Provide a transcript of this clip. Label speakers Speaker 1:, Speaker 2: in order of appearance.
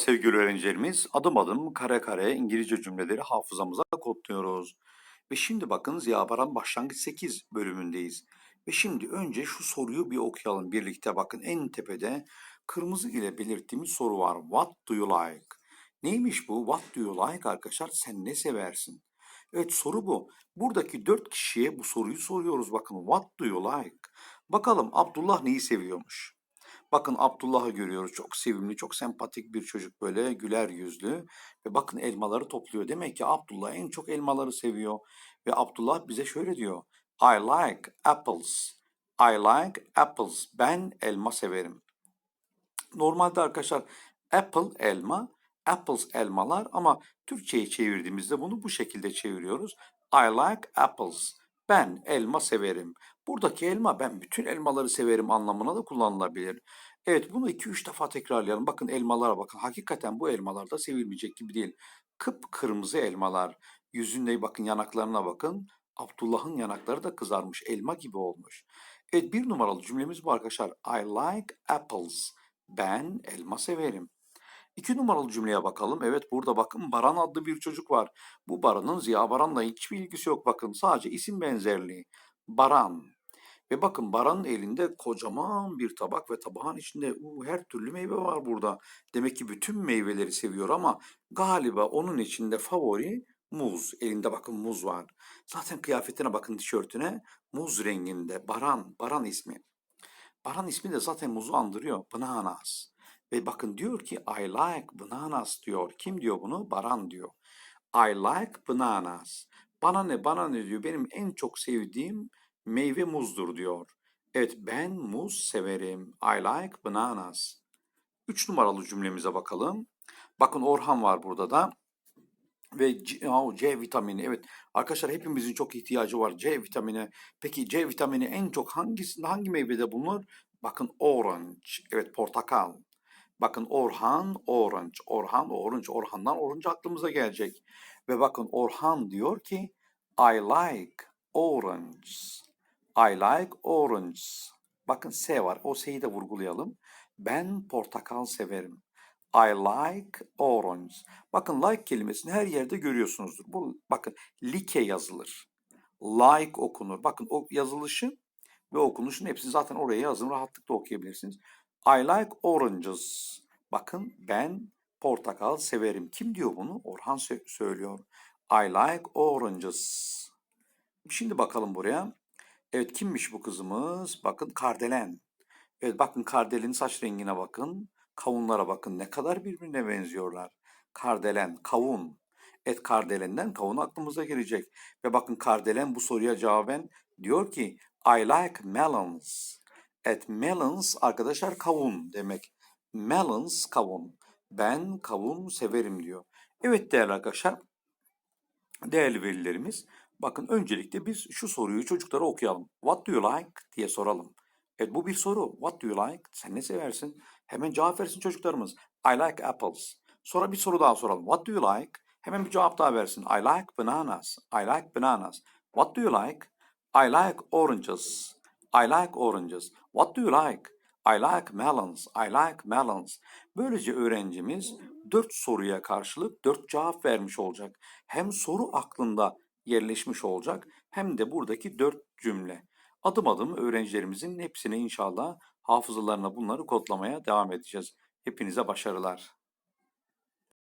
Speaker 1: Sevgili öğrencilerimiz adım adım kare kare İngilizce cümleleri hafızamıza kodluyoruz. Ve şimdi bakın Ziya Baran Başlangıç 8 bölümündeyiz. Ve şimdi önce şu soruyu bir okuyalım birlikte. Bakın en tepede kırmızı ile belirttiğimiz soru var. What do you like? Neymiş bu? What do you like arkadaşlar? Sen ne seversin? Evet soru bu. Buradaki dört kişiye bu soruyu soruyoruz. Bakın what do you like? Bakalım Abdullah neyi seviyormuş? Bakın Abdullah'ı görüyoruz. Çok sevimli, çok sempatik bir çocuk böyle güler yüzlü. Ve bakın elmaları topluyor. Demek ki Abdullah en çok elmaları seviyor. Ve Abdullah bize şöyle diyor. I like apples. I like apples. Ben elma severim. Normalde arkadaşlar apple elma, apples elmalar ama Türkçe'ye çevirdiğimizde bunu bu şekilde çeviriyoruz. I like apples. Ben elma severim. Buradaki elma ben bütün elmaları severim anlamına da kullanılabilir. Evet bunu 2-3 defa tekrarlayalım. Bakın elmalara bakın. Hakikaten bu elmalar da sevilmeyecek gibi değil. Kıpkırmızı elmalar. Yüzünde bakın yanaklarına bakın. Abdullah'ın yanakları da kızarmış. Elma gibi olmuş. Evet bir numaralı cümlemiz bu arkadaşlar. I like apples. Ben elma severim. İki numaralı cümleye bakalım. Evet burada bakın Baran adlı bir çocuk var. Bu Baran'ın Ziya Baran'la hiçbir ilgisi yok bakın. Sadece isim benzerliği. Baran. Ve bakın Baran'ın elinde kocaman bir tabak ve tabağın içinde uu, her türlü meyve var burada. Demek ki bütün meyveleri seviyor ama galiba onun içinde favori muz. Elinde bakın muz var. Zaten kıyafetine bakın tişörtüne muz renginde. Baran, Baran ismi. Baran ismi de zaten muzu andırıyor. Bananas. Ve bakın diyor ki I like bananas diyor. Kim diyor bunu? Baran diyor. I like bananas. Bana ne bana ne diyor. Benim en çok sevdiğim meyve muzdur diyor. Evet ben muz severim. I like bananas. Üç numaralı cümlemize bakalım. Bakın Orhan var burada da. Ve C, o C vitamini evet arkadaşlar hepimizin çok ihtiyacı var C vitamini. Peki C vitamini en çok hangisinde hangi meyvede bulunur? Bakın orange evet portakal. Bakın Orhan orange Orhan orange Orhan'dan orange aklımıza gelecek. Ve bakın Orhan diyor ki I like orange. I like orange. Bakın S var. O S'yi de vurgulayalım. Ben portakal severim. I like orange. Bakın like kelimesini her yerde görüyorsunuzdur. Bu bakın like yazılır. Like okunur. Bakın o yazılışı ve okunuşun hepsini zaten oraya yazın. Rahatlıkla okuyabilirsiniz. I like oranges. Bakın ben portakal severim. Kim diyor bunu? Orhan sö- söylüyor. I like oranges. Şimdi bakalım buraya. Evet kimmiş bu kızımız? Bakın Kardelen. Evet bakın Kardelen'in saç rengine bakın. Kavunlara bakın ne kadar birbirine benziyorlar. Kardelen, kavun. Et Kardelen'den kavun aklımıza gelecek. Ve bakın Kardelen bu soruya cevaben diyor ki I like melons. Et melons arkadaşlar kavun demek. Melons kavun. Ben kavun severim diyor. Evet değerli arkadaşlar. Değerli velilerimiz. Bakın öncelikle biz şu soruyu çocuklara okuyalım. What do you like diye soralım. Evet bu bir soru. What do you like? Sen ne seversin? Hemen cevap versin çocuklarımız. I like apples. Sonra bir soru daha soralım. What do you like? Hemen bir cevap daha versin. I like bananas. I like bananas. What do you like? I like oranges. I like oranges. What do you like? I like melons. I like melons. Böylece öğrencimiz dört soruya karşılık dört cevap vermiş olacak. Hem soru aklında yerleşmiş olacak hem de buradaki dört cümle. Adım adım öğrencilerimizin hepsine inşallah hafızalarına bunları kodlamaya devam edeceğiz. Hepinize başarılar.